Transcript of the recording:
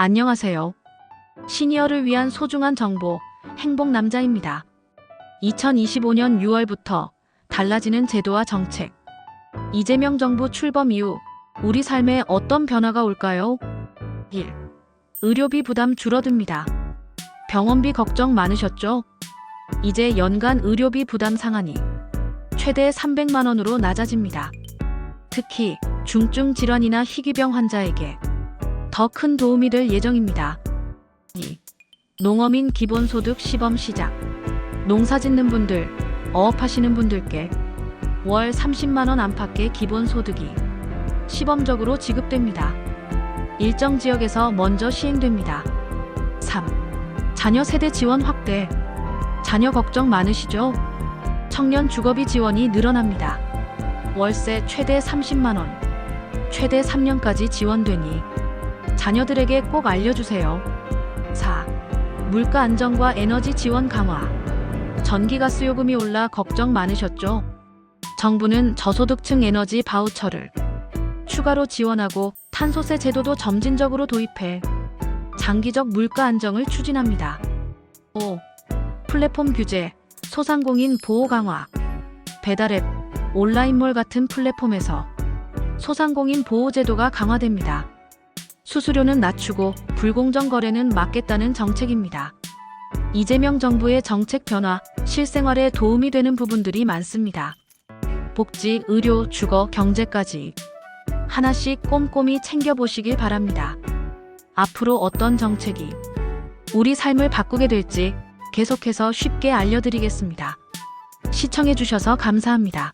안녕하세요. 시니어를 위한 소중한 정보, 행복남자입니다. 2025년 6월부터 달라지는 제도와 정책. 이재명 정부 출범 이후 우리 삶에 어떤 변화가 올까요? 1. 의료비 부담 줄어듭니다. 병원비 걱정 많으셨죠? 이제 연간 의료비 부담 상한이 최대 300만 원으로 낮아집니다. 특히 중증 질환이나 희귀병 환자에게 더 큰 도움이 될 예정입니다. 2. 농어민 기본소득 시범 시작. 농사 짓는 분들, 어업하시는 분들께 월 30만 원 안팎의 기본소득이 시범적으로 지급됩니다. 일정 지역에서 먼저 시행됩니다. 3. 자녀 세대 지원 확대. 자녀 걱정 많으시죠? 청년 주거비 지원이 늘어납니다. 월세 최대 30만 원, 최대 3년까지 지원되니 자녀들에게 꼭 알려주세요. 4. 물가 안정과 에너지 지원 강화. 전기가스 요금이 올라 걱정 많으셨죠? 정부는 저소득층 에너지 바우처를 추가로 지원하고 탄소세 제도도 점진적으로 도입해 장기적 물가 안정을 추진합니다. 5. 플랫폼 규제, 소상공인 보호 강화. 배달앱, 온라인몰 같은 플랫폼에서 소상공인 보호 제도가 강화됩니다. 수수료는 낮추고 불공정 거래는 막겠다는 정책입니다. 이재명 정부의 정책 변화, 실생활에 도움이 되는 부분들이 많습니다. 복지, 의료, 주거, 경제까지 하나씩 꼼꼼히 챙겨보시길 바랍니다. 앞으로 어떤 정책이 우리 삶을 바꾸게 될지 계속해서 쉽게 알려드리겠습니다. 시청해주셔서 감사합니다.